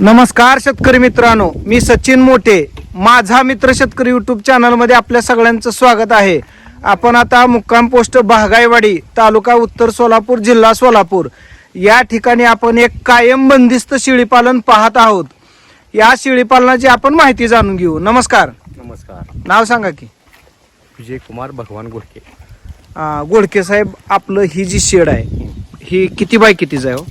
नमस्कार शेतकरी मित्रांनो मी सचिन मोठे. माझा मित्र शेतकरी युट्यूब चॅनलमध्ये आपल्या सगळ्यांचं स्वागत आहे. आपण आता मुक्काम पोस्ट बागायवाडी तालुका उत्तर सोलापूर जिल्हा सोलापूर. या ठिकाणी आपण एक कायम बंदिस्त शेळीपालन पाहत आहोत. या शेळीपालनाची आपण माहिती जाणून घेऊ. नमस्कार. नमस्कार. नाव सांगा की. विजय कुमार भगवान गोडके गोडके साहेब आपलं ही जी शेड आहे ही किती बाय कितीच आहे हो?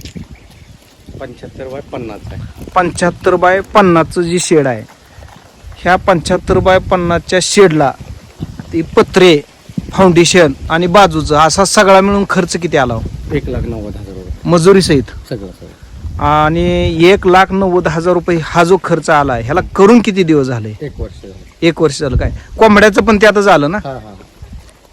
पंच्याहत्तर बाय पन्नास आहे. पंच्याहत्तर बाय पन्नासचं जी शेड आहे ह्या पंच्याहत्तर बाय पन्नासच्या शेडला ती पत्रे फाउंडेशन आणि बाजूचं असा सगळा मिळून खर्च किती आला हो? एक लाख नव्वद हजार रुपये. मजुरी सहित? सगळं सगळं. आणि एक लाख नव्वद हजार रुपये हा जो खर्च आला आहे, ह्याला करून किती दिवस झाले? एक वर्ष झालं. एक वर्ष झालं काय? कोंबड्याचं पण ते आता झालं ना? हा हा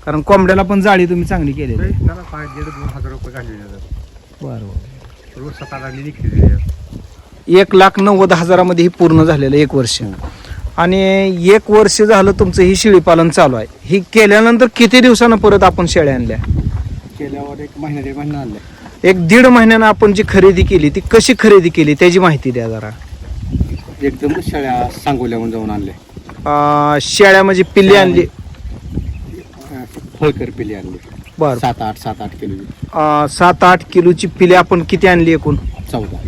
कारण कोंबड्याला पण जाळी तुम्ही चांगली केली त्याला पाच दीड दोन हजार रुपये घालले जातात बरोबर रोज निघते एक लाख नव्वद हजारामध्ये ही पूर्ण झालेलं एक वर्ष. आणि एक वर्ष झालं तुमचं ही शेळी पालन चालू आहे. ही केल्यानंतर किती दिवसानं परत आपण शेळ्या आणल्या? केल्यावर एक महिना दीड महिना आणले एक दीड महिन्यानं आपण जी खरेदी केली ती कशी खरेदी केली त्याची माहिती द्या जरा. एकदम शाळा सांगोल्याहून जाऊन आणले अं, शेळ्या म्हणजे पिल्ली आणली. फळकर पिली आणली. बर. सात आठ सात आठ किलो. अं, सात आठ किलोची पिली आपण किती आणली एकूण? चौदा.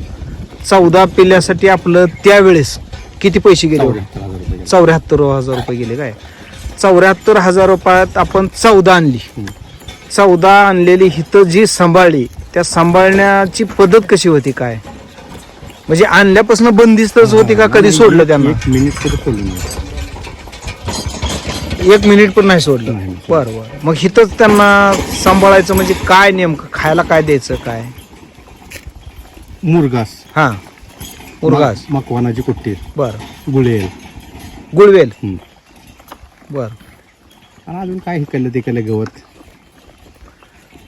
चौदा पिल्यासाठी आपलं त्यावेळेस किती पैसे गेले? होते? चौऱ्याहत्तर हजार रुपये चौऱ्याहत्तर हजार रुपये गेले काय? चौऱ्याहत्तर हजार रुपयात आपण चौदा आणली. हम्म. चौदा आणलेली हिथं जी सांभाळली त्या सांभाळण्याची पद्धत कशी होती काय? म्हणजे आणल्यापासून बंदिस्तच होती का कधी सोडलं त्यांना? एक मिनिट तरी सोडलं नाही एक मिनिट पण नाही सोडलं. नाही. बरं बरं. मग हिथंच त्यांना सांभाळायचं म्हणजे काय नेमकं? खायला काय द्यायचं काय? मुरगास. हा. मुरगास. मक- मकवानाची कुट्टी. बर. गुळेल गुळवेल. हम्म. बर. आणि अजून काय हिकलं ते केलं गवत?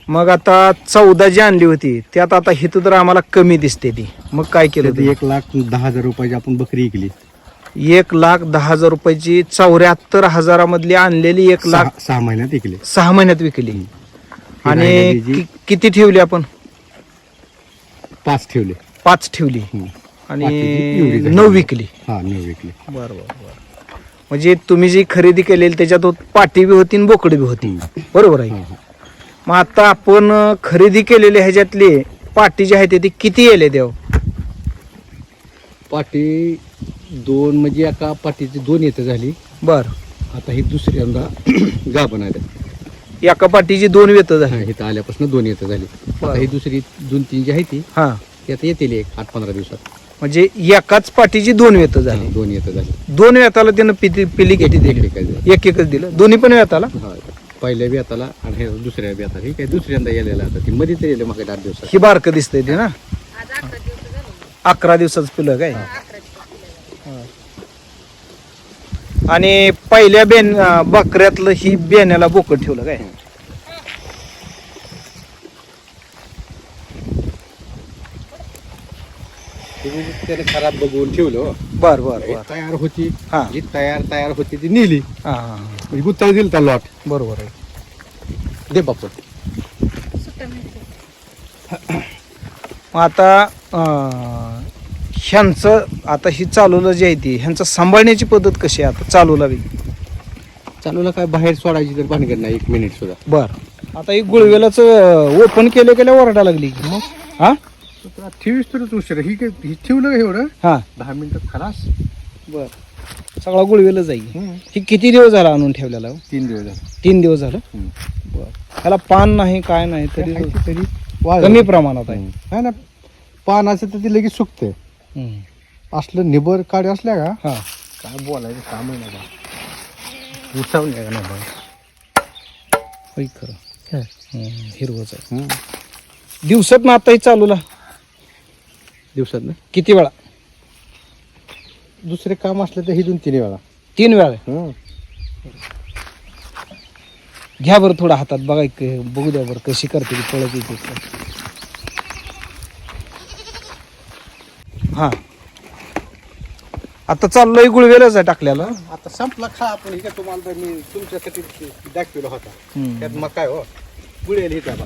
मग आता चौदा जी आणली होती त्यात आता हिथं तर आम्हाला कमी दिसते ती. मग काय केलं त्यात ते? एक लाख दहा हजार रुपयाची आपण बकरी विकली. एक लाख दहा हजार रुपयाची चौऱ्याहत्तर हजारामधली आणलेली एक लाख सहा सहा महिन्यात विकली. सहा महिन्यात विकली. आणि राहिलेली जी कि- किती ठेवली आपण? पाच ठेवले. पाच ठेवली. हम्म. आणि. नऊ विकली. हा मी विकली. बरं बरं बरं. म्हणजे तुम्ही जी खरेदी केलेली त्याच्यात होत- पाटी बी होती आणि बोकडी बी होती. हम्म. बरोबर आहे. हा. मग आता आपण अं, खरेदी केलेली ह्याच्यातली पाटी जी आहे ते ती किती येले देव? पाटी दोन म्हणजे एका पाटीची दोन येतं झाली. बर. आता ही दुसऱ्यांदा गाभण आहे एका पाटीची दोन वेत हा, झाली इथं आल्यापासून दोन येतं झाली. बरं. आता ही दुसरी दोन तीन जी आहे ती हा. ती आता येतील एक आठ पंधरा दिवसात. म्हणजे एकाच पाटीची दोन वेत झाली. हा, दोन येतं झाली. दोन वेताला त्यानं पिली पिली किती दिली? एक- एक- एक- एक एकच दिलं. दोन्ही पण वेताला हा, पहिल्या बेताला आणि हे दुसऱ्या बेताला ही काय दुसऱ्यांदा यायला आता. ती मध्ये तर येईल मग आठ दिवसात. ही बारक दिसतंय ते ना? अकरा दिवसाच पिलं काय? आणि पहिल्या बेन बकऱ्यातलं ही बेण्याला बोकड ठेवलं काय? त्याने खराब बघून ठेवलं हो. बर बर बर. तयार होती. हा. जी तयार तयार होती ती नेली. हा हा, हा. म्हणजे गुत्ता दिल त्या लॉट बरोबर आहे. दे बापू. मग आता अं, ह्यांचं आता ही चालूला जी आहे ती ह्यांचं सांभाळण्याची पद्धत कशी आहे? आता चालूला बी चालूला काय? बाहेर सोडायची तर भानगड नाही एक मिनिट सुद्धा. बर. आता ही गुळवेलाच ओपन केलं केलं ओरडा लागली? मग? हा? ठेवीस तरच उशीर ही काय ही ठेवलं का एवढं? हा. दहा मिनिटात खलास. बर. सगळा गुळवेला जाईल ही किती दिवस झाला आणून ठेवलेला हो? तीन दिवस झाले. तीन दिवस झालं? हम्म. बर. त्याला पान नाही काय नाही तरी तरी कमी प्रमाणात आहे. ना पानाचं तर ते लगेच सुकते. असलं निबर काढ असल्या का? हा. काय बोलायचं काम आहे ना उचावलं का नाही होय खरं. हिरवंच आहे. दिवसात ना आता ही चालूला. दिवसात ना? किती वेळा? दुसरे काम असलं तर ही दोन तीन वेळा. तीन वेळा. घ्या बरं थोडा हातात. बघा बघू द्या बरं कशी करते ती पळत येते हा. आता चाललोय गुळवेलाच आहे टाकल्याला. आता संपला खा आपण हे काय तुम्हाला मी तुमच्यासाठी दाखवला होता. हम्म. त्यात मग काय हो. गुळेल हे त्याला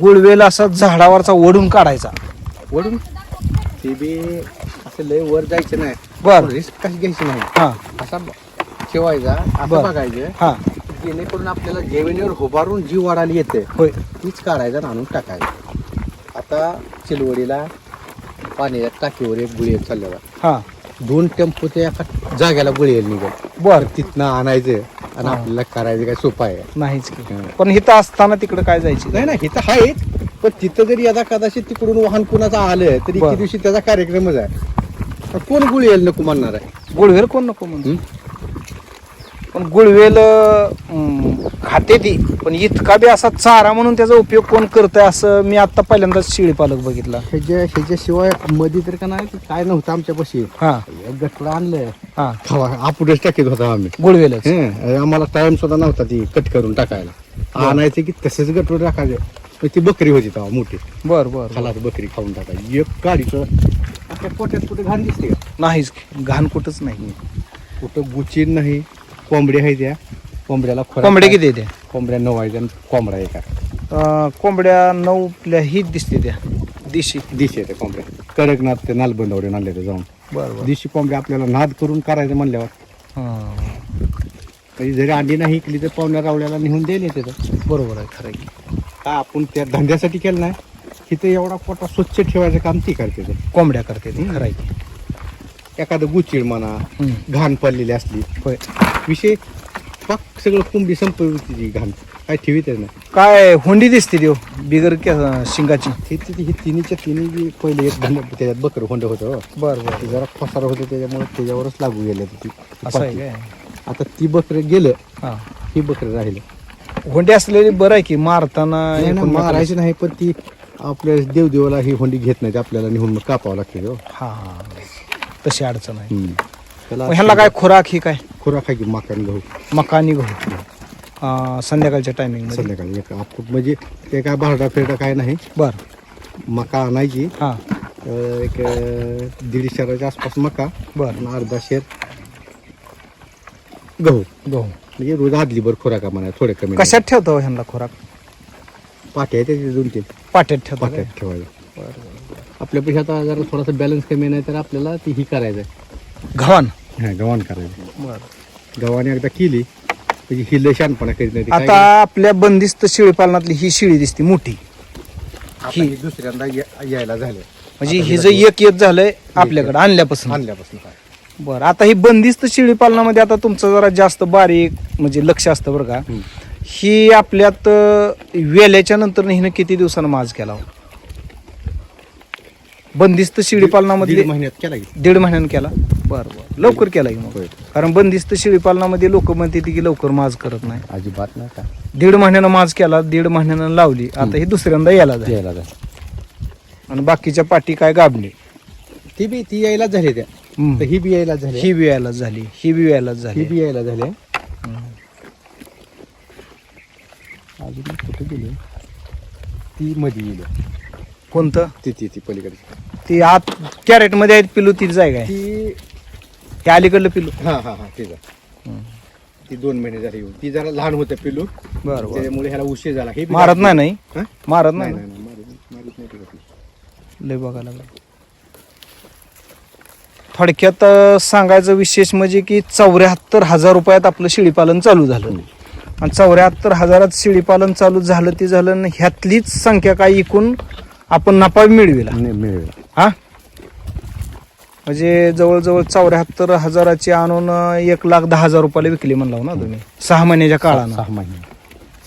गुळवेल असा झाडावरचा ओढून काढायचा. वडून ते बी असं लय वर जायचं नाही. बर. रिस्क कशी घ्यायची नाही. हा. असा ठेवायचा असं बरं. बघायचं. हा. जेणेकरून आपल्याला जमिनीवर उभारून जी वाढाली येते. होय. तीच काढायचं आणि आणून टाकायचं. आता चिलवडीला पाण्याच्या टाकीवर एक गुळी चाललेला. हा. दोन टेम्पो ते एका जाग्याला गुळी येईल निघत बर. तिथनं आणायचं आणि. आपल्याला करायचं काय सोपं आहे. नाहीच की. हा. पण इथं असताना तिकडे काय जायची? नाही ना इथं आहेच पण तिथं जरी यदा कदाचित तिकडून वाहन कुणाचं आलं तरी बरं. एके दिवशी त्याचा कार्यक्रमच आहे. पण कोण गुळी येईल नको म्हणणार आहे? गुळवेल कोण नको म्हणतो हं? पण गुळवेल खाते ती. पण इतका बी असा चारा म्हणून त्याचा उपयोग कोण करतंय असं मी आता पहिल्यांदाच शेळी पालक बघितला. ह्याच्या ह्याच्याशिवायमध्ये तर का नाही काय नव्हतं आमच्यापाशी. हा. एक गटोडा आणलं हा. खावा आपणच टाकीत होता आम्ही. गुळवेलच. हं, आम्हाला टाइम सुद्धा नव्हता ती कट करून टाकायला. आणायचं की तसंच गटोड टाकायचं. पण ती बकरी होती तेव्हा मोठी. बर बर. खालात बकरी खाऊन टाकायची. एक आपल्या पोट्यात कुठे घाण दिसते का? नाहीच. घाण कुठंच नाही. कुठं गुचीन नाही. कोंबड्या आहे त्या. कोंबड्याला खोराक कोंबड्या काय? किती आहे त्या? कोंबड्या नऊ आहेत आणि कोंबडा एका अं, कोंबड्या नऊ आपल्या ही दिसते त्या. दिशी. दिशी आहे त्या कोंबड्या. कडकनाथ ते नालबंदावरून आणले ते जाऊन. बर बर दिशी कोंबड्या आपल्याला नाद करून करायचं म्हणल्यावर. हा. जरी अंडी नाही इकली तर पाहुण्या रावल्याला नेऊन देईल त्याचं बरोबर आहे खरं आहे. की. का आपण त्या धंद्यासाठी केलं नाही? तिथे एवढा पोटा स्वच्छ ठेवायचं काम ती करते ते. कोंबड्या करते ती खरं आहे. की. एखादं गुचिड म्हणा. घाण पडलेली असली. विषय पाक सगळं कोंबडी संपवली तिची घाण. काय ठेवीत नाही काय हुंडी दिसते देव बिगर के- शिंगाची. ती ती ही तिन्हीच्या तिन्ही जी पहिले एक धंदा त्याच्यात बकर होंड होतं हो. बर बर. ते जरा फसार होतं त्याच्यामुळे त्याच्यावरच लागू गेले ती. असं आहे काय? आता ती बकरं गेलं हा. ही बकरं राहिलं. हुंडी असलेली बरं आहे की मारताना ना, मारायची नाही पण ती आपल्या देवदेवाला ही होंडी घेत नाही आपल्याला निहून मग कापावं लागते हा हा. तशी अडचण आहे. मग ह्याला काय खुराक ही काय? खुराक आहे की मकान गहू? मकानी गहू. अं, संध्याकाळच्या टायमिंगमध्ये. संध्याकाळी एक म्हणजे ते काय भारडा फिरडा काय नाही. बर. मका आणायची. हा. अं, एक अं, दीड शेराच्या आसपास मका. बर. आणि अर्धा शेर गहू. गहू. म्हणजे रोज आदली बर खुराका म्हणा थोडे कमी कशात ठेवतो हो ह्यांना खुराक? पाट्या आहे त्याचे दोन तीन पाट्यात ठेवतो? पाट्यात ठेवायला. आपल्या पैसे आता जरा थोडासा बॅलन्स कमी नाही तर आपल्याला ती ही करायचं आहे. घावन हा गव्हाण करायचं बर. गव्हाणे एकदा केली म्हणजे ही लय शहाणपणा करीत नाही ती. काय आता आपल्या बंदिस्त शेळी पालनातली ही शेळी दिसते मोठी. आता ही. दुसऱ्यांदा या- यायला झालं म्हणजे ही जर एक येत झालंय आपल्याकडे आणल्यापासून. आणल्यापासून काय बरं आता ही बंदिस्त शेळी पालनामध्ये आता तुमचं जरा जास्त बारीक म्हणजे लक्ष असतं बरं का. हम्म. ही आपल्यात अं, वेल्याच्या नंतर हिनं किती दिवसानं माज केला हो? बंदिस्त शेळी पालनामध्ये दीड महिन्यात केला की. दीड महिन्यानं केला? बरं बरं. लवकर केला की मग. होय. कारण बंदिस्त शेळी पालनामध्ये लोक म्हणते की लवकर माज करत नाही. अजिबात नाही का? दीड महिन्यानं माज केला दीड महिन्यानं लावली. आता ही दुसऱ्यांदा यायला जाईल यायला आणि बाकीच्या पाठी काय गाबली? ती बी ती यायला झाली त्या. तर ही बी यायला झाली. ही बी यायला झाली. ही बी यायला ही झाली बी यायला झाली. अजून कुठे गेली? ती मध्ये येईल कोणतं? ती ती ती पलीकडे ती आत कॅरेटमध्ये आहेत पिलू ती जाय काय ती त्या अलीकडलं पिलू. हा हा हा ती जा. ती दोन महिने झाली येऊन. ती जरा लहान होतं पिलू. बरं बरं. त्याच्यामुळे ह्याला उशीर झाला. हे बी मारत नाही नाही? हा? मारत नाही नाही नाही नाही, मारीत मारीत नाही. लय बघायला लागलं. थोडक्यात अं, सांगायचं विशेष म्हणजे की चौऱ्याहत्तर हजार रुपयात आपलं शेळीपालन चालू झालं. आणि चौऱ्याहत्तर हजारात शेळीपालन चालू झालं ते झालं आणि ह्यातलीच संख्या काय एकूण आपण नफा मिळविला. नाही, मिळेल हा? म्हणजे जवळजवळ चौऱ्याहत्तर हजाराची आणून एक लाख दहा हजार रुपयाला विकली म्हणला हो ना तुम्ही. सहा महिन्याच्या काळानं. सहा महिने.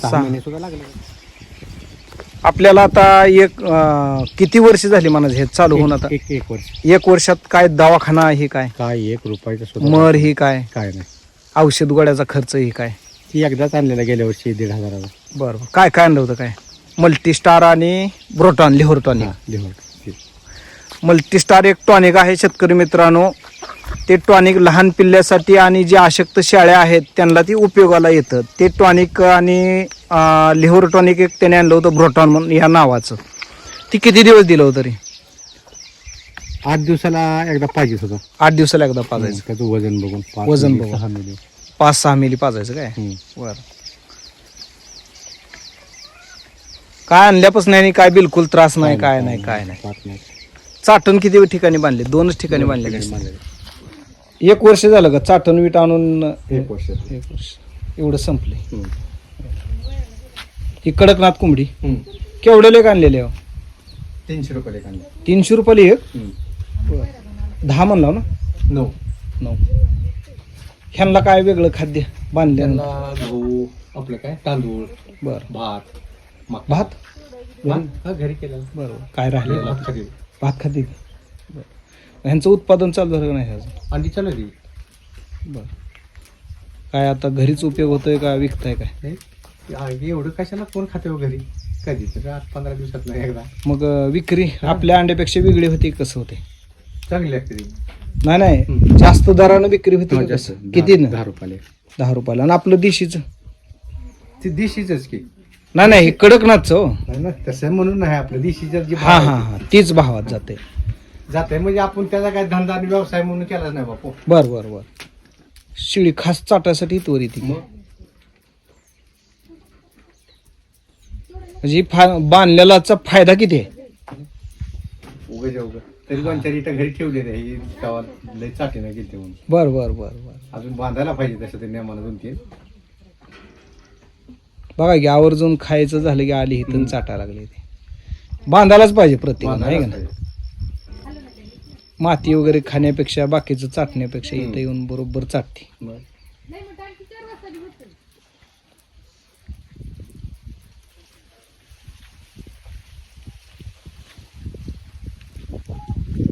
सहा. सहा महिने सुद्धा लागले. आपल्याला आता एक अं, किती वर्ष झाली म्हणा हे चालू होऊन आता. एक एक वर्ष. एक वर्षात काय दवाखाना हे काय? काय एक रुपयाचा सुद्धा मर ही काय? काय नाही. औषध गोळ्याचा खर्च ही काय? ती एकदाच आणलेला गेल्या वर्षी दीड हजाराला बरं बरं. काय काय आणलं होतं काय? मल्टीस्टार आणि ब्रोटॉन लिव्हर टॉनिक. मल्टीस्टार एक टॉनिक आहे शेतकरी मित्रांनो. ते टॉनिक लहान पिल्ल्यासाठी आणि जे अशक्त शाळ्या आहेत त्यांना ती उपयोगाला येतं. ते टॉनिक आणि लिव्हर टॉनिक एक त्याने आणलं होतं ब्रोटॉन म्हणून या नावाचं. ती किती दिवस दिलं होतं तरी? आठ दिवसाला एकदा पाहिजेच होतं. आठ दिवसाला एकदा पाजायचं. त्याचं वजन बघून वजन बघून. पाच सहा मिली पाजायचं काय. बर. काय आणल्यापासून आणि काय बिलकुल त्रास नाही काय नाही काय नाही. पाहत नाही. चाटण किती ठिकाणी बांधले? दोनच ठिकाणी बांधले. एक वर्ष झालं का चाटण वीट आणून? एक वर्ष एक वर्ष. एवढं संपले. ही कडकनाथ कोंबडी. केवढे लेख आणलेले हो? तीनशे रुपये कांदे तीनशे रुपये एक? दहा म्हणला ना? नो नऊ. ह्यांना काय वेगळं खाद्य बांधले त्यांना गहू आपलं काय? तांदूळ बरं. भात. भात? हा, घरी केलेला. बरोबर. काय राहिलेलं भात खाते. भात खाते ह्यांचं उत्पादन चालू झालं का नाही ह्याचं अंडी चालू आहे बरं. काय आता घरीच उपयोग होतोय का विकताय काय? हे, एवढं कशाला कोण खाते हो घरी? कधी तर आठ पंधरा दिवसात नाही एकदा. मग अं, विक्री आपल्या अंड्यापेक्षा वेगळी होती कसं होते? चांगली लागते ती. नाही नाही. जास्त दरानं विक्री होती का. कसं? किती दहा ना? दहा रुपयाला. दहा रुपयाला. आणि आपलं देशीचं? ती देशीच की. नाही नाही हे कडकनाथचं हो. नाही ना तसं म्हणून नाही आपलं देशीचं जे हा हा हा तीच भावात जाते. जाते म्हणजे आपण त्याचा काय धंदा आणि व्यवसाय म्हणून केलाच नाही बापू. बर बर बर. शिळी खास चाटासाठी इथवर येते मग? म्हणजे फा बांधलेलाचा फायदा किती आहे? उगाच उगा तरी दोन चार इटा घरी ठेवले ही गावात लय चाटी नाही गेली म्हणून. बर बर बर बर. अजून बांधायला पाहिजे तसं ते नियमानं दोन तीन. बघा की आवर्जून खायचं झालं की आली इथून चाटा लागली ते. बांधायलाच पाहिजे प्रत्येकानं आहे का नाही. माती वगैरे खाण्यापेक्षा बाकीचं चाटण्यापेक्षा इथं येऊन बरोबर चाटते.